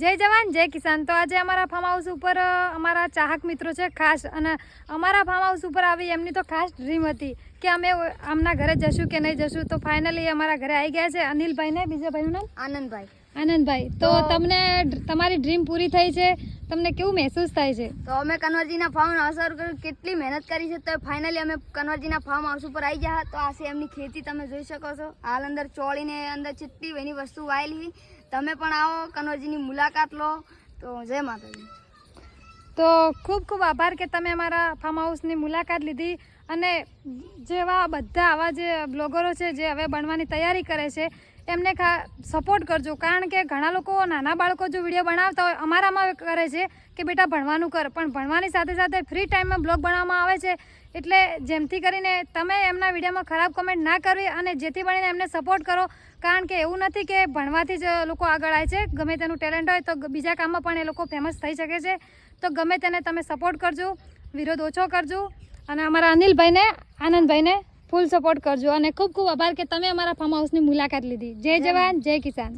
જય જવાન જય કિસાન. તો આજે અમારા ફાર્મ હાઉસ ઉપર અમારા ચાહક મિત્રો છે ખાસ અને અમારા ફાર્મ હાઉસ ઉપર આવી એમની તો ખાસ ડ્રીમ હતી કે અમે આમના ઘરે જશું કે નહીં જશું. તો ફાઇનલી અમારા ઘરે આવી ગયા છે અનિલભાઈ ને બીજા ભાઈનું નામ? આનંદભાઈ. આનંદભાઈ. તો તમને તમારી ડ્રીમ પૂરી થઈ છે? તમને કેવું મહેસૂસ થાય છે? તો અમે કન્વરજીના ફાર્મ અસર કેટલી મહેનત કરી છે તો ફાઇનલી અમે કન્વરજીના ફાર્મ હાઉસ ઉપર આવી ગયા. તો આ છે એમની ખેતી તમે જોઈ શકો છો. હાલ અંદર ચોળીને અંદર ચિત્તી એની વસ્તુ વાયેલી તમે પણ આવો કન્વરજીની મુલાકાત લો. તો જય માતાજી. તો ખૂબ ખૂબ આભાર કે તમે અમારા ફાર્મ હાઉસની મુલાકાત લીધી અને જેવા બધા આવા જે બ્લોગરો છે જે હવે બનવાની તૈયારી કરે છે એમને સપોર્ટ કરજો. કારણ કે ઘણા લોકો નાના બાળકો જો વીડિયો બનાવતા હોય, અમારામાં કરે છે કે બેટા ભણવાનું કર. પણ ભણવાની સાથે સાથે ફ્રી ટાઈમમાં બ્લોગ બનાવવામાં આવે છે. એટલે જેમથી કરીને તમે એમના વિડીયોમાં ખરાબ કમેન્ટ ના કરવી અને જેથી બનીને એમને સપોર્ટ કરો. કારણ કે એવું નથી કે ભણવાથી જ લોકો આગળ આવે છે. ગમે તેનું ટેલેન્ટ હોય તો બીજા કામમાં પણ એ લોકો ફેમસ થઈ શકે છે. તો ગમે તેને તમે સપોર્ટ કરજો. વિરોધ ઓછો કરજો. અને અમારા અનિલભાઈને, આનંદભાઈને ફૂલ સપોર્ટ કરજો અને ખૂબ ખૂબ આભાર કે તમે અમારા ફાર્મ હાઉસની મુલાકાત લીધી. જય જવાન જય કિસાન.